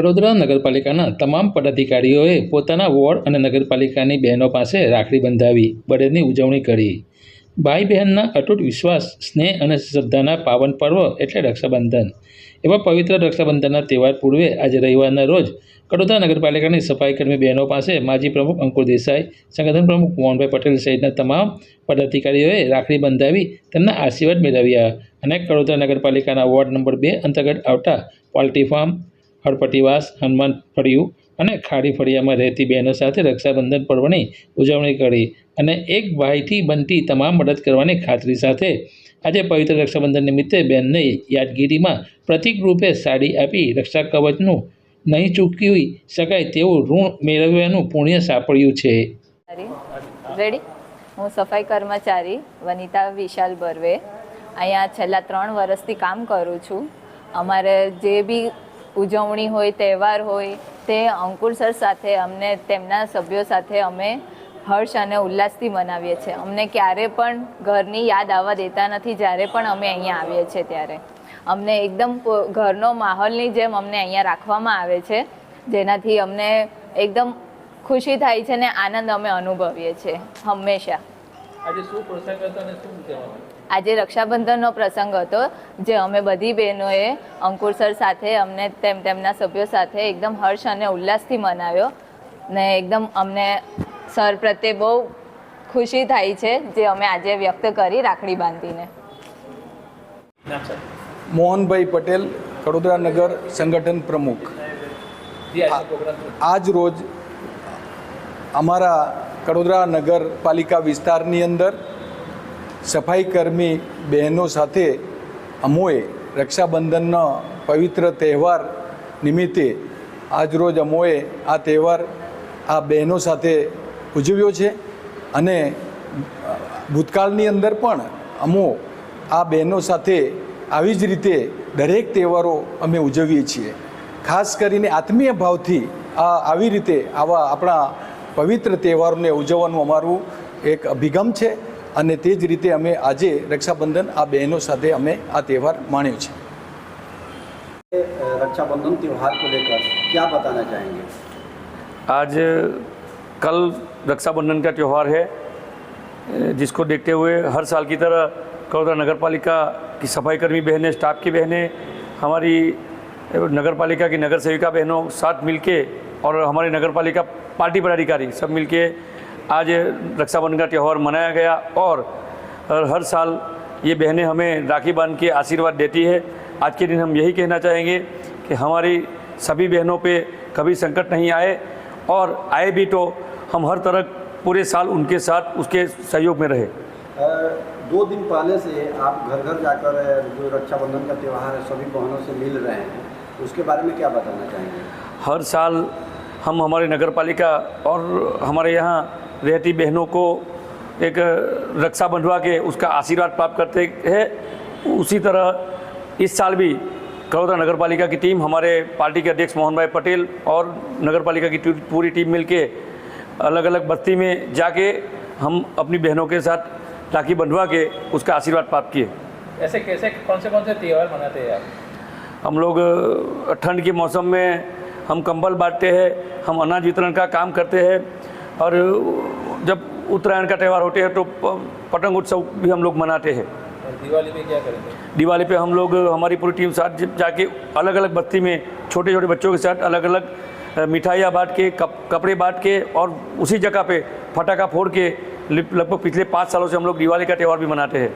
કડોદરા નગરપાલિકાના તમામ પદાધિકારીઓએ પોતાના વોર્ડ અને નગરપાલિકાની બહેનો પાસે રાખડી બંધાવી બળદની ઉજવણી કરી. ભાઈ બહેનના અતૂટ વિશ્વાસ, સ્નેહ અને શ્રદ્ધાના પાવન પર્વ એટલે રક્ષાબંધન. એવા પવિત્ર રક્ષાબંધનના તહેવાર પૂર્વે આજે રવિવારના રોજ કડોદરા નગરપાલિકાની સફાઈકર્મી બહેનો પાસે માજી પ્રમુખ અંકુર દેસાઈ, સંગઠન પ્રમુખ મોહનભાઈ પટેલ સહિતના તમામ પદાધિકારીઓએ રાખડી બંધાવી તેમના આશીર્વાદ મેળવ્યા અને કડોદરા નગરપાલિકાના વોર્ડ નંબર બે અંતર્ગત આવતા પોલ્ટ્રી ફાર્મ હળપટીવાસ હનુમાન ફળિયું અને ખાડી ફળિયામાં રહેતી બહેનો સાથે રક્ષાબંધન પર્વની ઉજવણી કરી અને એક ભાઈથી બનતી તમામ મદદ કરવાની ખાતરી સાથે આજે પવિત્ર રક્ષાબંધન નિમિત્તે બહેનને યાદગીરીમાં પ્રતિક રૂપે સાડી આપી રક્ષા કવચનું નહીં ચૂકવી શકાય તેવું ઋણ મેળવવાનું પુણ્ય સાંપડ્યું છે. રેડી હું સફાઈ કર્મચારી વનિતા વિશાલ બર્વે. અહીંયા છેલ્લા ત્રણ વર્ષથી કામ કરું છું. અમારે જે બી ઉજવણી હોય, તહેવાર હોય, તે અંકુર સર સાથે અમને, તેમના સભ્યો સાથે અમે હર્ષ અને ઉલ્લાસથી મનાવીએ છીએ. અમને ક્યારે પણ ઘરની યાદ આવવા દેતા નથી, જ્યારે પણ અમે અહીંયા આવીએ છીએ ત્યારે. અમને એકદમ ઘરનો માહોલની જેમ અમને અહીંયા રાખવામાં આવે છે, જેનાથી અમને એકદમ ખુશી થાય છે ને આનંદ અમે અનુભવીએ છીએ, હંમેશા. આજે શું પ્રસંગ હતો અને શું કહેવાનું આજે રક્ષાબંધનનો પ્રસંગ હતો જે અમે બધી બહેનોએ અંકુર સર સાથે અમને તેમ તેમના સભ્યો સાથે એકદમ હર્ષ અને ઉલ્લાસથી મનાવ્યો. ને એકદમ અમને સર પ્રત્યે બહુ ખુશી થાય છે જે અમે આજે વ્યક્ત કરી રાખડી બાંધીને. મોહનભાઈ પટેલ કડોદરા નગર સંગઠન પ્રમુખ? આજ રોજ અમારા કડોદરા નગરપાલિકા વિસ્તારની અંદર સફાઈ કર્મી બહેનો સાથે અમોએ રક્ષાબંધનનો પવિત્ર તહેવાર નિમિત્તે આજરોજ અમોએ આ તહેવાર આ બહેનો સાથે ઉજવ્યો છે અને ભૂતકાળની અંદર પણ અમો આ બહેનો સાથે આવી જ રીતે દરેક તહેવારો અમે ઉજવીએ છીએ. ખાસ કરીને આત્મીય ભાવથી આ આવી રીતે આવા આપણા પવિત્ર તહેવારોને ઉજવવાનું અમારું એક અભિગમ છે. અને તે જ રીતે અમે આજે રક્ષાબંધન આ બહેનો સાથે અમે આ તહેવાર માણ્યો છે रक्षाबंधन त्यौहार को लेकर क्या बताना चाहेंगे आज कल रक्षाबंधन का त्यौहार है जिसको देखते हुए हर साल की तरह कड़ोदरा नगर पालिका की सफाई कर्मी बहनें स्टाफ की बहनें हमारी नगर पालिका की नगर सेविका बहनों साथ मिलके और हमारी नगर पालिका पार्टी पदाधिकारी सब मिलके आज रक्षाबंधन का त्यौहार मनाया गया और हर साल ये बहनें हमें राखी बाँध के आशीर्वाद देती है। आज के दिन हम यही कहना चाहेंगे कि हमारी सभी बहनों पे कभी संकट नहीं आए और आए भी तो हम हर तरह पूरे साल उनके साथ उसके सहयोग में रहे। दो दिन पहले से आप घर घर जाकर जो रक्षाबंधन का त्यौहार है सभी बहनों से मिल रहे हैं उसके बारे में क्या बताना चाहेंगे? हर साल हम हमारे नगर पालिका और हमारे यहाँ रहती बहनों को एक रक्षा बंधवा के उसका आशीर्वाद प्राप्त करते हैं। उसी तरह इस साल भी कड़ोदरा नगर पालिका की टीम हमारे पार्टी के अध्यक्ष मोहन भाई पटेल और नगर पालिका की पूरी टीम मिलके अलग अलग बस्ती में जाके हम अपनी बहनों के साथ राखी बंधवा के उसका आशीर्वाद प्राप्त किए। ऐसे कैसे कौन से कौन से त्यौहार मनाते हैं आप? हम लोग ठंड के मौसम में हम कंबल बांटते हैं हम अनाज वितरण का काम करते हैं। और जब उत्तरायण का त्यौहार होते हैं तो पतंग उत्सव भी हम लोग मनाते हैं। दिवाली में क्या करेंगे? दिवाली पे हम लोग हमारी पूरी टीम साथ जाके अलग अलग बस्ती में छोटे छोटे बच्चों के साथ अलग अलग मिठाइयाँ बांट के कप, कपड़े बांट के और उसी जगह पे फटाखा फोड़ के लगभग पिछले पाँच सालों से हम लोग दिवाली का त्यौहार भी मनाते हैं।